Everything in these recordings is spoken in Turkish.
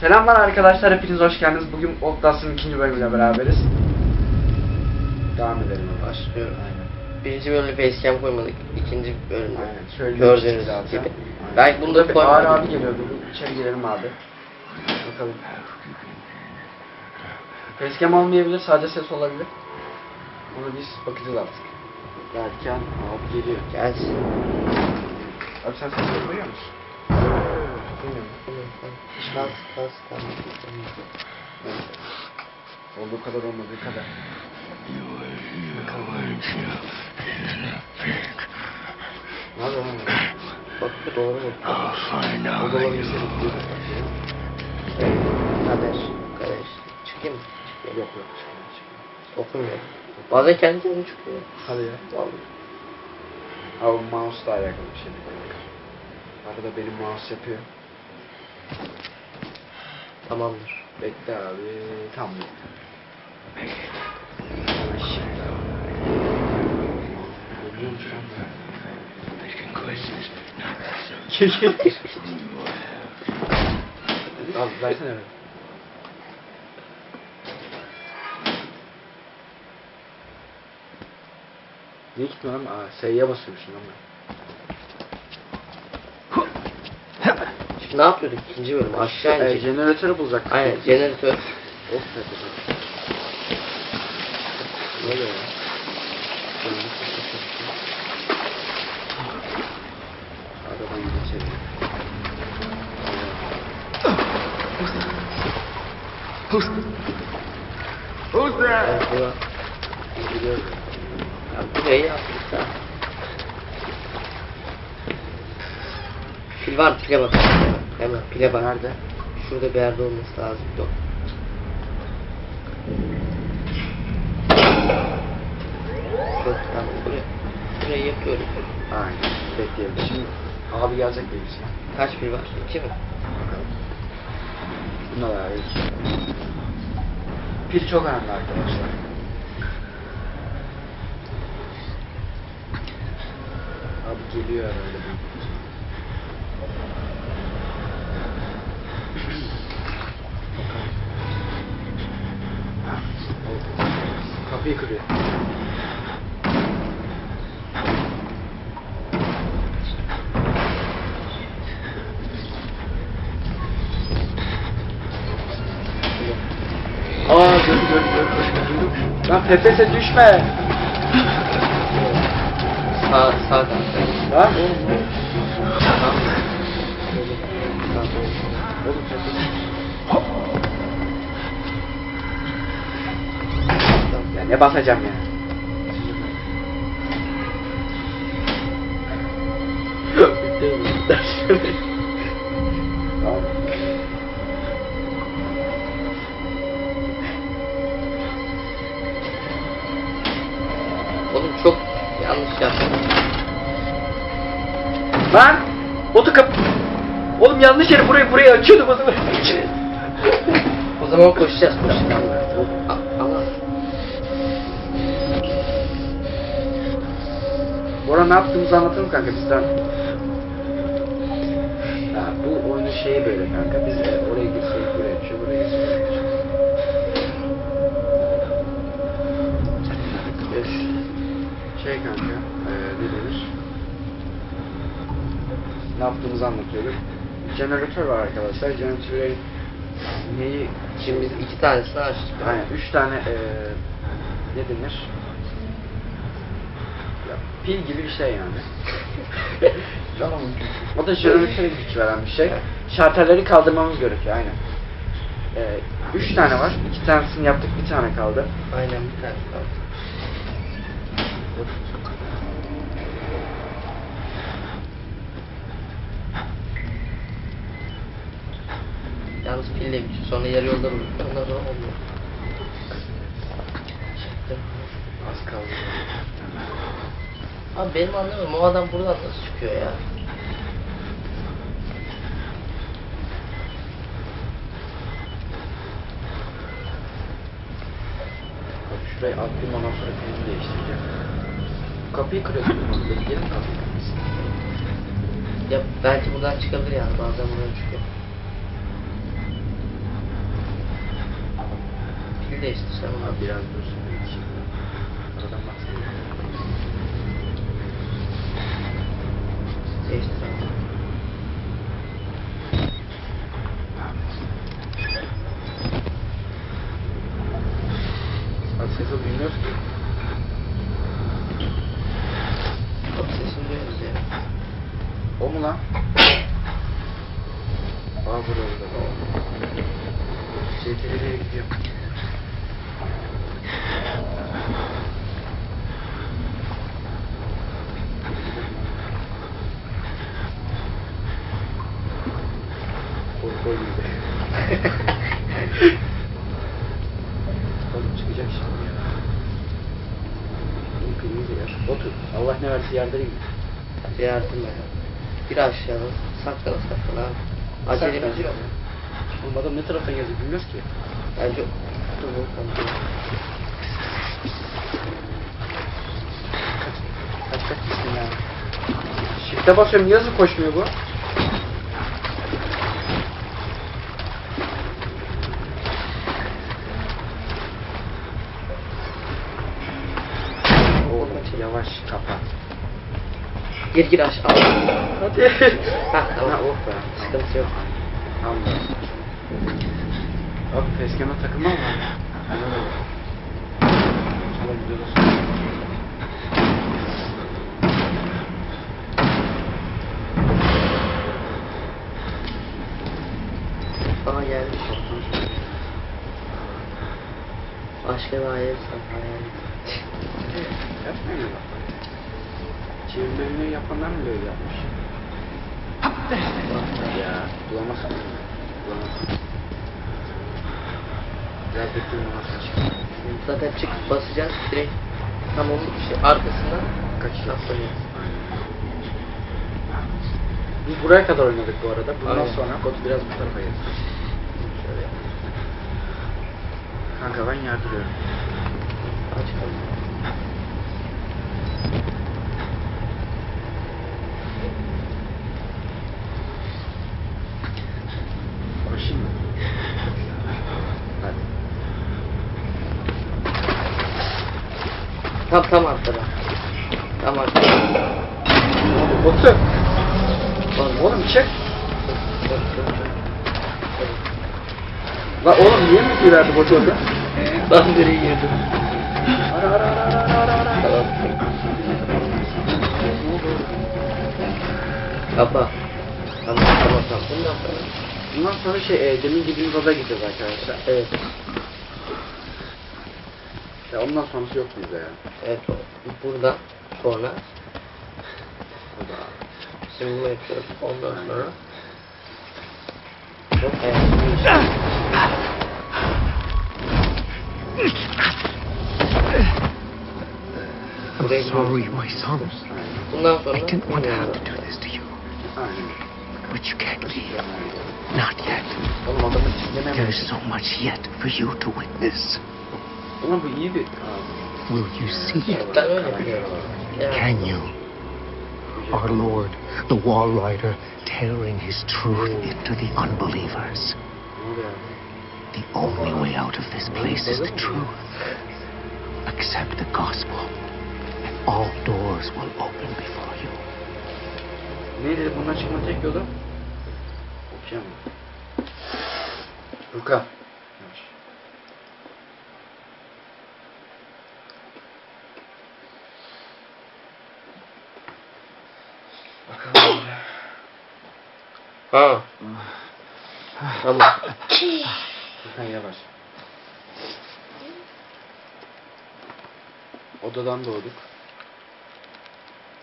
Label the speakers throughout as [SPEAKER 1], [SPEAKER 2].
[SPEAKER 1] Selamlar arkadaşlar, hepiniz hoş geldiniz. Bugün Outlast'ın ikinci bölümüyle beraberiz. Devam edelim.
[SPEAKER 2] Başlıyorum.
[SPEAKER 1] Aynen.
[SPEAKER 2] Birinci bölümde facecam koymadık. İkinci bölümde.
[SPEAKER 1] Aynen. Şöyle
[SPEAKER 2] Gördüğünüz
[SPEAKER 1] zaten.
[SPEAKER 2] gibi.
[SPEAKER 1] Aynen.
[SPEAKER 2] Belki bunu da
[SPEAKER 1] bir ağır
[SPEAKER 2] koymadık.
[SPEAKER 1] abi geliyordu. İçeri girelim abi. Bakalım. Facecam olmayabilir, sadece ses olabilir. Onu biz bakacağız artık. Derken abi geliyor.
[SPEAKER 2] Gelsin.
[SPEAKER 1] Abi sen sesleri duyuyor musun? Duymuyorum.
[SPEAKER 2] Kas kas kas.
[SPEAKER 1] Olduğu kadar olmadığı kadar. Ne yapıyor lan?
[SPEAKER 2] Bak bir doğru mu?
[SPEAKER 1] O dolabı bir şey
[SPEAKER 2] Kader. Kader. Çıkayım mı?
[SPEAKER 1] Yok yok. çıkmıyor, çıkmıyor.
[SPEAKER 2] Okumuyor. Bazen kendi kendine çıkıyor.
[SPEAKER 1] Hadi ya.
[SPEAKER 2] Vallahi.
[SPEAKER 1] Abi mouse da alakalı bir şey. Arada benim mouse yapıyor.
[SPEAKER 2] Tamamdır.
[SPEAKER 1] Bekle abi. Tam bekle. Hemen şimdi abi. Versene beni. Niye gitmiyor lan? Aa, S'ye basıyormuşum lan ben.
[SPEAKER 2] Şimdi ne yapıyorduk ikinci bölüm? Aşağı
[SPEAKER 1] Ee,
[SPEAKER 2] inecek.
[SPEAKER 1] jeneratörü bulacaktık.
[SPEAKER 2] Aynen jeneratör.
[SPEAKER 1] Of be. Ne oluyor ya? Geçelim.
[SPEAKER 2] Bura.
[SPEAKER 1] Gidiyoruz.
[SPEAKER 2] Ya burayı yaptık da. Pil var pile bak. Hemen pile.
[SPEAKER 1] Nerede?
[SPEAKER 2] Şurada bir yerde olması lazım. Yok. Çok tamam. Buraya, burayı yapıyorum.
[SPEAKER 1] Aynen. Bekleyelim. Şimdi abi gelecek belki.
[SPEAKER 2] Kaç pil var? İki mi?
[SPEAKER 1] Bunlar abi iki. Pil çok önemli arkadaşlar. Abi geliyor herhalde bu. Kapıyı kırıyor. Aa gördü gördü gördü. Duydum. Lan Pepes'e düşme.
[SPEAKER 2] Sağ, sağ tarafta.
[SPEAKER 1] Lan oğlum ne basacağım ya? Tamam.
[SPEAKER 2] Oğlum çok yanlış yaptım.
[SPEAKER 1] Lan! Otu kap... Oğlum yanlış yere burayı burayı açıyordum o zaman.
[SPEAKER 2] O zaman koşacağız koşacağız.
[SPEAKER 1] Bora ne yaptığımızı anlatalım kanka bizden. Ha, bu oyunun şeyi böyle kanka. Biz e, oraya girsek buraya açıyor, buraya. Yes. Şey kanka, e, ne denir? Ne yaptığımızı anlatıyorum. Jeneratör var arkadaşlar. Jeneratörün neyi
[SPEAKER 2] şimdi biz iki tanesini açtık.
[SPEAKER 1] Aynen. Üç tane eee ne denir? Pil gibi bir şey yani. o da jeneratöre güç veren bir şey. Şarterleri kaldırmamız gerekiyor aynen. Eee üç tane var. İki tanesini yaptık, bir tane kaldı.
[SPEAKER 2] Aynen bir tanesi kaldı. Yalnız pille bitiyor. Sonra yarı yolda buluyor. Ondan sonra olmuyor.
[SPEAKER 1] Az kaldı.
[SPEAKER 2] Abi benim anlamıyorum. O adam buradan nasıl çıkıyor ya?
[SPEAKER 1] Şurayı attım ondan sonra pilini değiştireceğim. Kapıyı kırıyorsun. Bekleyelim kapıyı kırmasın.
[SPEAKER 2] Ya belki buradan çıkabilir yani. Bazen buradan çıkıyor. bir değiştirsem onu.
[SPEAKER 1] Abi biraz dursun. Gracias. Bilmiyoruz ki.
[SPEAKER 2] Bence dur bakalım.
[SPEAKER 1] Kaç kaç gitsin ya. Shift'e basıyorum hızlı koşmuyor bu? Yavaş kapat.
[SPEAKER 2] Gir gir aşağı.
[SPEAKER 1] Hadi.
[SPEAKER 2] Ha
[SPEAKER 1] Ha
[SPEAKER 2] tamam.
[SPEAKER 1] oh be.
[SPEAKER 2] Sıkıntı yok.
[SPEAKER 1] Allah. Abi tezgahına takılma mı var? Şöyle gidiyoruz.
[SPEAKER 2] Bana gelmiş. Başka bir hayır sana yani.
[SPEAKER 1] Yapmayın ya. Çevirmeni yapanlar mı böyle yapmış? Ya bulamazsın. Bulamazsın. Biraz.
[SPEAKER 2] Zaten çıkıp basacağız direkt tam onun şey arkasından
[SPEAKER 1] Kaçacağız. Biz buraya kadar oynadık bu arada. Bundan
[SPEAKER 2] Aynen.
[SPEAKER 1] sonra kodu biraz bu tarafa getir.
[SPEAKER 2] Şöyle.
[SPEAKER 1] Kanka ben yardırıyorum.
[SPEAKER 2] Aç kalın.
[SPEAKER 1] Koşayım mı? Hadi.
[SPEAKER 2] Tam tam arkada. Tam arkada.
[SPEAKER 1] Botu.
[SPEAKER 2] Oğlum,
[SPEAKER 1] Oğlum çek.
[SPEAKER 2] Çok çok çok.
[SPEAKER 1] La verdi botu orada?
[SPEAKER 2] Ben nereye girdim?
[SPEAKER 1] Ara ara ara ara ara ara.
[SPEAKER 2] Tamam. Kapa. Tamam tamam tamam. Bundan sonra.
[SPEAKER 1] Bundan sonra şey e, demin gittiğimiz odaya gideceğiz arkadaşlar.
[SPEAKER 2] Evet.
[SPEAKER 1] Ya ondan sonrası yok bizde ya.
[SPEAKER 2] Evet o. Buradan sonra
[SPEAKER 1] O da.
[SPEAKER 2] şimdi bunu yapıyoruz. Ondan sonra Yok hayatımın
[SPEAKER 3] I'm sorry, my son.
[SPEAKER 1] Aynen.
[SPEAKER 2] Bundan sonra
[SPEAKER 3] I didn't want to have to do this to you, but you can't leave. Not yet.
[SPEAKER 1] Çiğnemem.
[SPEAKER 3] There's so much yet for you to witness.
[SPEAKER 1] Ulan bu iyi bir...
[SPEAKER 3] Will you see it?
[SPEAKER 2] ben öyle yapıyorum. Yani
[SPEAKER 3] Can you? Our Lord, the Wall Rider, tearing his truth into the unbelievers.
[SPEAKER 1] Ne oluyor abi?
[SPEAKER 3] The only way out of this place is the truth. Accept the gospel, and all doors will open before you.
[SPEAKER 1] Neydi bundan çıkma tek yolu? Okuyamam. Luka. Yavaş. Bakalım.
[SPEAKER 2] Ha. Tamam.
[SPEAKER 1] Luka yavaş. Odadan doğduk.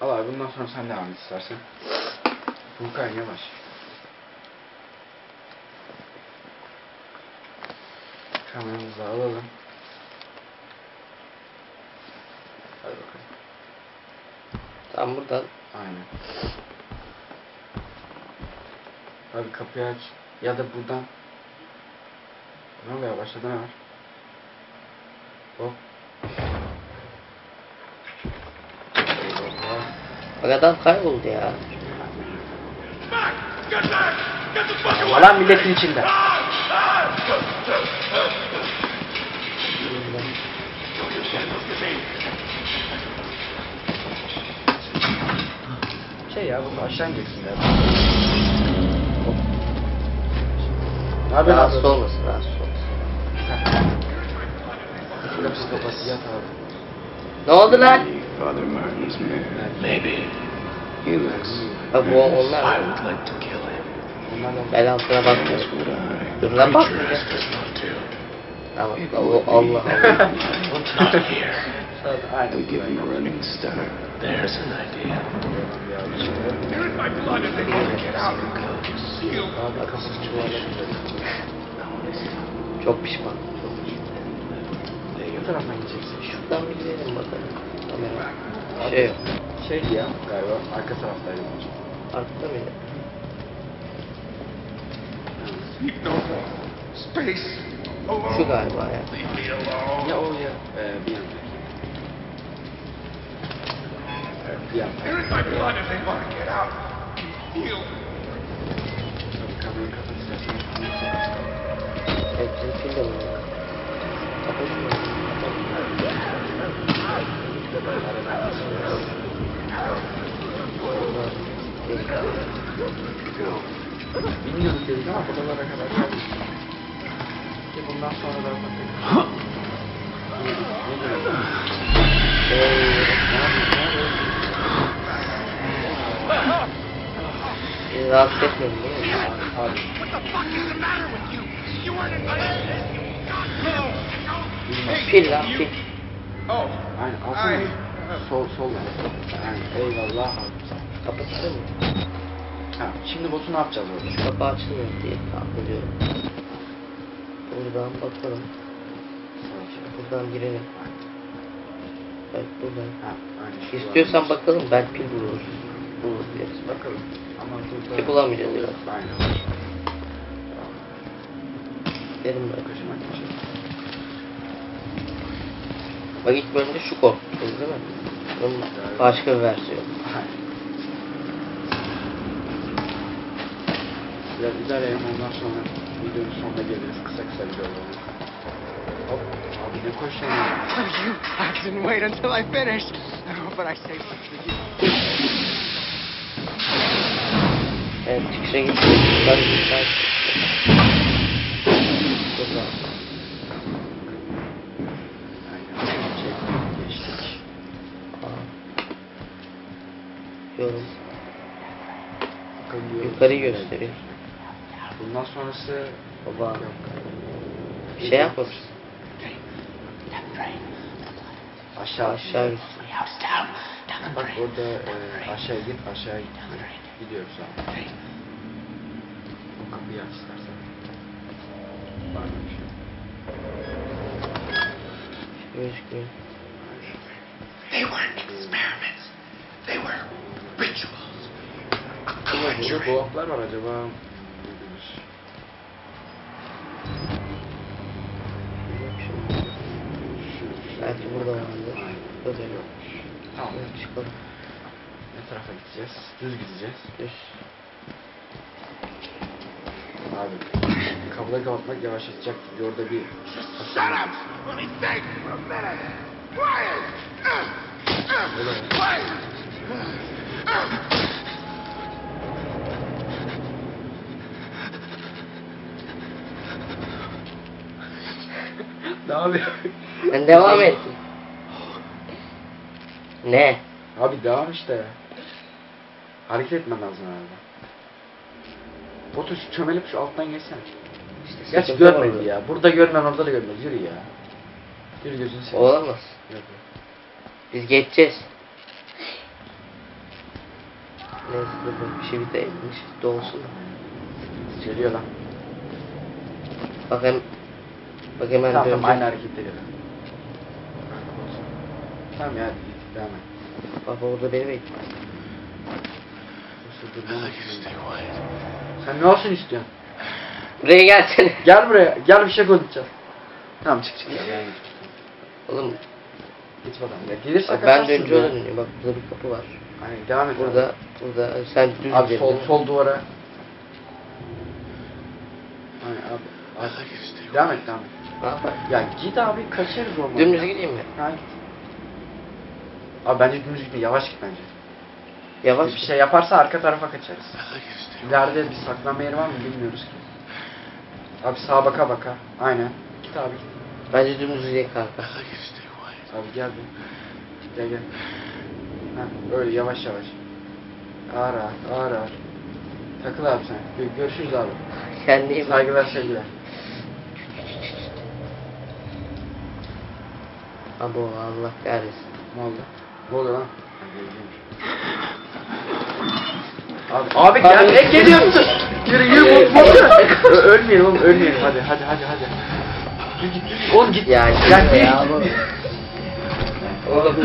[SPEAKER 1] Al abi bundan sonra sen devam et istersen. Furkan yavaş. Kameramızı alalım. Hadi bakalım.
[SPEAKER 2] Tam buradan
[SPEAKER 1] Aynen. Abi kapıyı aç. Ya da buradan. Ne oluyor? Başladı ne var? Hop.
[SPEAKER 2] Bak adam kayboldu ya.
[SPEAKER 1] Alan milletin içinde. Şey ya bunu aşağı ineceksin ya. Abi
[SPEAKER 2] rahatsız olmasın rahatsız olmasın. Ne oldu lan?
[SPEAKER 3] Father Martin's man? Maybe. He looks.
[SPEAKER 2] Of what will?
[SPEAKER 3] I would like to kill him. That's what I.
[SPEAKER 2] Creature has
[SPEAKER 3] just not
[SPEAKER 2] do. Allah. What's
[SPEAKER 3] not here? We give him a running start. There's an idea.
[SPEAKER 1] There is my blood in the air. get out. Seal.
[SPEAKER 2] Çok pişman. Çok pişman.
[SPEAKER 1] Ne tarafa gideceksin?
[SPEAKER 2] Şuradan bir gidelim bakalım. Kamera. Şey yok.
[SPEAKER 1] Şeydi ya galiba arka taraftaydı.
[SPEAKER 2] Arkada mıydı?
[SPEAKER 4] Space.
[SPEAKER 2] Şu galiba ya.
[SPEAKER 1] Ya o ya e, bir yan. Evet, bir yan.
[SPEAKER 4] They're in my blood if they want to get out. Heal.
[SPEAKER 1] Tabii kameranın kapatacağız.
[SPEAKER 2] Hepsini pil de mi? Kapatın.
[SPEAKER 1] Bilmiyorduk dedik ama buralara kadar geldik. Ki bundan sonra da bakın. Ne diyor? Ne yapıyorsun?
[SPEAKER 2] Beni rahatsız etmedin değil mi?
[SPEAKER 1] Abi.
[SPEAKER 2] Pil lan pil.
[SPEAKER 4] Oh,
[SPEAKER 1] Aynen alsana. Sol sol yani. Aynen eyvallah.
[SPEAKER 2] Kapatsın mı?
[SPEAKER 1] Ha, şimdi botu ne yapacağız orada?
[SPEAKER 2] Şu kapı açılmıyor diye tahmin ediyorum. Buradan bakalım. Buradan girelim. Evet buradan.
[SPEAKER 1] Ha, aynen.
[SPEAKER 2] İstiyorsan
[SPEAKER 1] var.
[SPEAKER 2] bakalım belki buluruz. Buluruz deriz.
[SPEAKER 1] bakalım. Ama burada...
[SPEAKER 2] Ki bulamayacağız ya.
[SPEAKER 1] Aynen.
[SPEAKER 2] Gidelim böyle.
[SPEAKER 1] Kaşımak kaşımak.
[SPEAKER 2] Bak ilk bölümde şu korktunuz değil mi? Bunun başka bir versiyonu.
[SPEAKER 1] Biraz ilerleyelim ondan sonra videonun sonuna geliriz kısa kısa videolarla. Hop. Abi ne koşuyorsun ya?
[SPEAKER 4] you! I didn't wait until I finished. But I saved it for you.
[SPEAKER 2] Evet çıkışa gidiyoruz. Ben bir saat Buradan.
[SPEAKER 1] Aynen. Çektik, geçtik.
[SPEAKER 2] Aa. Yorum.
[SPEAKER 1] Bakalım diyoruz.
[SPEAKER 2] Yukarıyı gösteriyor.
[SPEAKER 1] Bundan sonrası
[SPEAKER 2] Baba.
[SPEAKER 1] yok.
[SPEAKER 2] Bir şey yapmamış.
[SPEAKER 1] Aşağı
[SPEAKER 2] Aşağı git.
[SPEAKER 1] Bak orada e, aşağı git aşağı git. Gidiyoruz abi. O kapıyı aç istersen. Var mı bir şey?
[SPEAKER 3] They weren't experiments. They were rituals. A
[SPEAKER 1] Burada dolaplar var acaba.
[SPEAKER 2] Belki burada vardır. Burada yok.
[SPEAKER 1] Tamam.
[SPEAKER 2] Evet, çıkalım.
[SPEAKER 1] Ne tarafa gideceğiz? Düz gideceğiz.
[SPEAKER 2] Düz.
[SPEAKER 1] Abi kapıları kapatmak yavaşlatacak. Orada bir
[SPEAKER 4] Shut up! Let me think for a minute. Quiet! Quiet!
[SPEAKER 1] Yapıyor?
[SPEAKER 2] Sen devam et. Ne?
[SPEAKER 1] Abi devam işte. Hareket etmen lazım herhalde. Botu şu çömelip şu alttan geçsene.
[SPEAKER 2] İşte
[SPEAKER 1] Gerçi görmedi ya. Burada görmen orada da görmez. Yürü ya. Yürü gözünü seveyim.
[SPEAKER 2] Olamaz.
[SPEAKER 1] Yok.
[SPEAKER 2] Biz geçeceğiz. Neyse dur. Bir şey bir de etmiş. Dolsun.
[SPEAKER 1] Geliyor lan.
[SPEAKER 2] Bak hemen
[SPEAKER 1] Tamam aynı hareketleri yap. Tamam ya devam et.
[SPEAKER 2] Bak orada beni bekliyor.
[SPEAKER 3] Quiet.
[SPEAKER 1] Sen ne olsun istiyorsun?
[SPEAKER 2] Buraya gelsene.
[SPEAKER 1] Gel buraya. Gel bir şey konuşacağız. Tamam çık çık. Ya, yani.
[SPEAKER 2] Oğlum
[SPEAKER 1] Git bakalım. Ya gelirse
[SPEAKER 2] bak ben
[SPEAKER 1] kaçarsın
[SPEAKER 2] dönünce
[SPEAKER 1] ya.
[SPEAKER 2] o da dönüyor. Bak burada bir kapı var.
[SPEAKER 1] Aynen devam et.
[SPEAKER 2] Burada burada sen düz
[SPEAKER 1] Abi sol sol duvara. Aynen abi. Abi. Devam et devam et. Ya git abi kaçarız olmaz.
[SPEAKER 2] Dümdüz gideyim mi?
[SPEAKER 1] Ha git. Abi bence dümdüz gitme yavaş git bence.
[SPEAKER 2] Yavaş.
[SPEAKER 1] Bir şey yaparsa arka tarafa kaçarız. İleride bir saklanma yeri var mı bilmiyoruz ki. Abi sağa baka baka. Aynen. Git abi git.
[SPEAKER 2] Bence dümdüz gidelim kanka.
[SPEAKER 1] Abi gel bir. Gel gel. Heh, öyle yavaş yavaş. Ağır ağır ağır ağır. Takıl abi sen. Gö- Görüşürüz abi.
[SPEAKER 2] Kendine iyi bak.
[SPEAKER 1] Saygılar sevgiler.
[SPEAKER 2] Abo Allah kahretsin.
[SPEAKER 1] Ne oldu? Ne oluyor lan? Abi, abi gel, ne geliyorsun? Yürü yürü. Ö- ölmeyelim oğlum ölmeyelim hadi hadi hadi hadi. Yürü git. Oğlum git.
[SPEAKER 2] Ya gitme
[SPEAKER 1] git.
[SPEAKER 2] ya. Oğlum.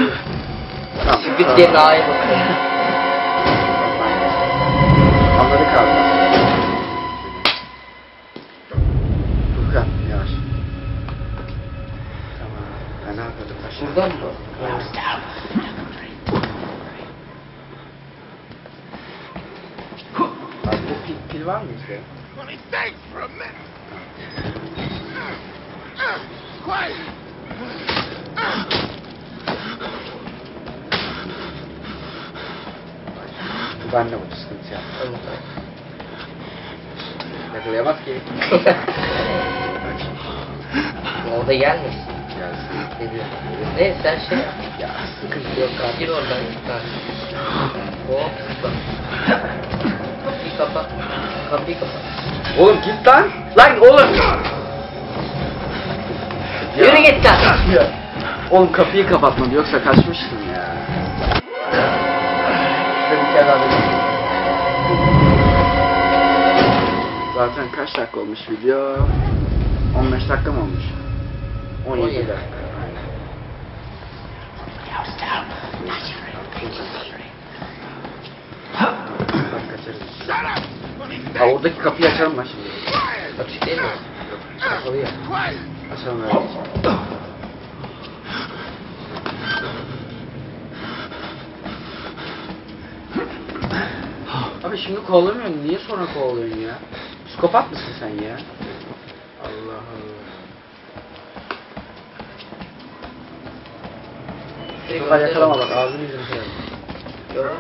[SPEAKER 1] Tamam.
[SPEAKER 2] Şu diye daha iyi bakın. Buradan mı?
[SPEAKER 1] Abi bu pil, pil var mı işte? Bu benle bu sıkıntı ya. Yakalayamaz ki.
[SPEAKER 2] O da gelmiş.
[SPEAKER 1] Gelsin.
[SPEAKER 2] Ne diyor? Ne sen şey yap.
[SPEAKER 1] Ya sıkıntı yok abi.
[SPEAKER 2] Gir oradan kanka. Hop bak. Kapıyı kapat. Kapıyı kapat.
[SPEAKER 1] Oğlum git lan. Lan oğlum. Ya.
[SPEAKER 2] Yürü git lan.
[SPEAKER 1] Ya. Oğlum kapıyı kapatmadı yoksa kaçmıştım ya. Şöyle bir kere daha. Zaten kaç dakika olmuş video? 15 dakika mı olmuş? 17
[SPEAKER 2] 17
[SPEAKER 1] dakika. Aynen. Bak kaçarız.
[SPEAKER 4] Shut up. Funny,
[SPEAKER 1] Ha oradaki kapıyı açalım lan şimdi.
[SPEAKER 2] Açık değil mi?
[SPEAKER 1] Kapalı ya. Açalım öyle. Abi şimdi kovalamıyorsun. Niye sonra kovalıyorsun ya? Psikopat mısın sen ya? Allah Allah. Psikopat yakalama bak ağzını yüzünü kırarım.
[SPEAKER 2] Gördün?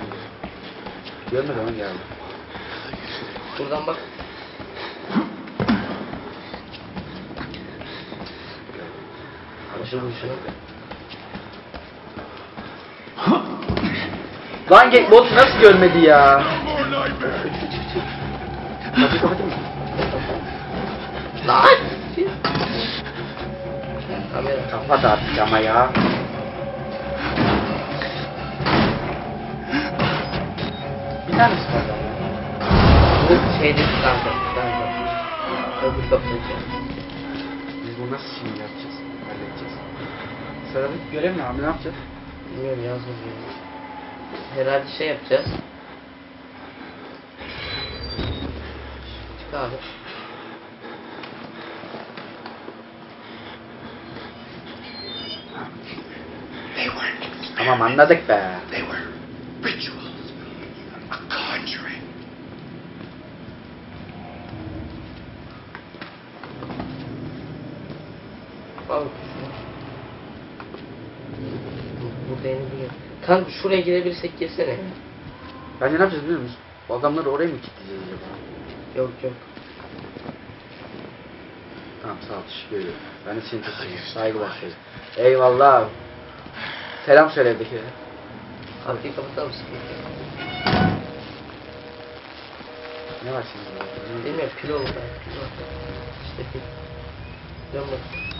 [SPEAKER 1] Gibi. Görmedi onu geldi.
[SPEAKER 2] Buradan bak. Şunu şunu.
[SPEAKER 1] Lan get bot nasıl görmedi ya? Kapatayım mı?
[SPEAKER 2] Lan! Kamera.
[SPEAKER 1] Kapat artık ama ya. Var ama.
[SPEAKER 2] Bu şeyde kanka. Kanka. Öbür kapıda.
[SPEAKER 1] Biz bunu nasıl şimdi yapacağız? Halledeceğiz. Sıradaki görev ne abi ne yapacağız?
[SPEAKER 2] Bilmiyorum yazmıyor. Herhalde şey yapacağız. Çık abi.
[SPEAKER 1] Tamam anladık be.
[SPEAKER 4] They were rituals. A conjuring.
[SPEAKER 2] Al. Burada yeni bir yer. Kanka şuraya girebilirsek girsene.
[SPEAKER 1] Bence ne yapacağız biliyor musun? Bu adamları oraya mı kilitleyeceğiz acaba?
[SPEAKER 2] Yok yok.
[SPEAKER 1] Tamam sağ ol teşekkür ederim. Ben de seni seviyorum. Saygılar söyle. Eyvallah. Selam söyle evdekilere.
[SPEAKER 2] Kapıyı kapatalım sıkıntı. yok.
[SPEAKER 1] Ne var şimdi?
[SPEAKER 2] Bilmiyorum. Pil var. İşte. Dön bak.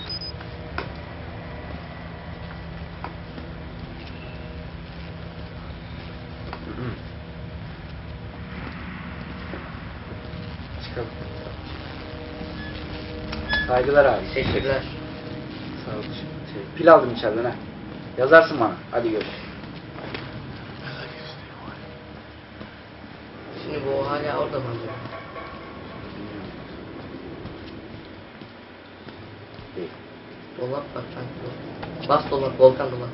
[SPEAKER 1] Çıkalım. Saygılar abi.
[SPEAKER 2] Teşekkürler.
[SPEAKER 1] Sağ ol. Pil aldım içeriden ha. Yazarsın bana. Hadi görüşürüz.
[SPEAKER 2] Şimdi bu hala orada mı?
[SPEAKER 1] Değil.
[SPEAKER 2] Dolap bak. Bas dolap, Volkan dolap.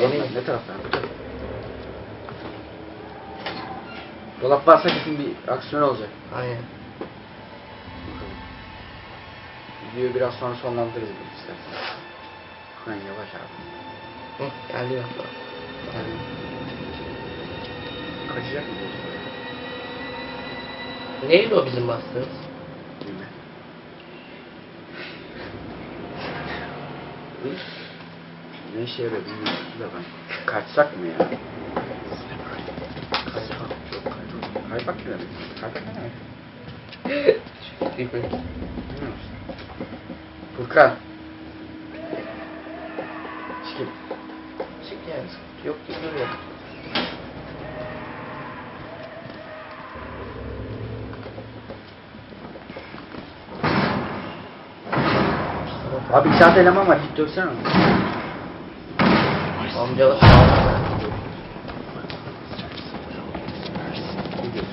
[SPEAKER 1] Eminim. Ne taraftan? Bu taraf. Dolap varsa kesin bir aksiyon olacak.
[SPEAKER 2] Aynen.
[SPEAKER 1] Videoyu biraz sonra sonlandırırız istersen. Furkan yavaş abi.
[SPEAKER 2] Hı, geldi bak.
[SPEAKER 1] Yani kaçacak mı?
[SPEAKER 2] Neydi o bizim bastığımız?
[SPEAKER 1] Bilmem. Ne işe yarıyor bilmiyorum da ben. Kaçsak mı ya? Kaypak. Ne demek? Kaypak ne demek?
[SPEAKER 2] Bilmiyorum.
[SPEAKER 1] Bilmiyor musun? Furkan. Çıkayım.
[SPEAKER 2] Çık yani sıkıntı yok gibi duruyor.
[SPEAKER 1] Abi saat eleman var. Git dövsene onu.
[SPEAKER 2] Amcalar sağ ol.
[SPEAKER 1] Gidiyoruz.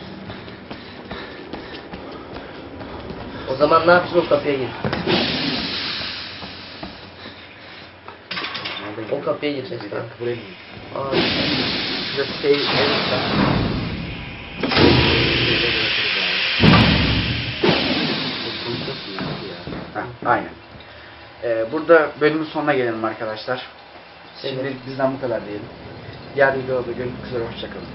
[SPEAKER 2] O zaman ne o kapıya gir. O kapıya gireceğiz
[SPEAKER 1] dakika buraya gidiyoruz.
[SPEAKER 2] Aa,
[SPEAKER 1] Şurası şey, evet. Aynen. Ee, burada bölümün sonuna gelelim arkadaşlar. Şimdi bizden bu kadar diyelim. Diğer videoda görüşmek üzere. Hoşçakalın.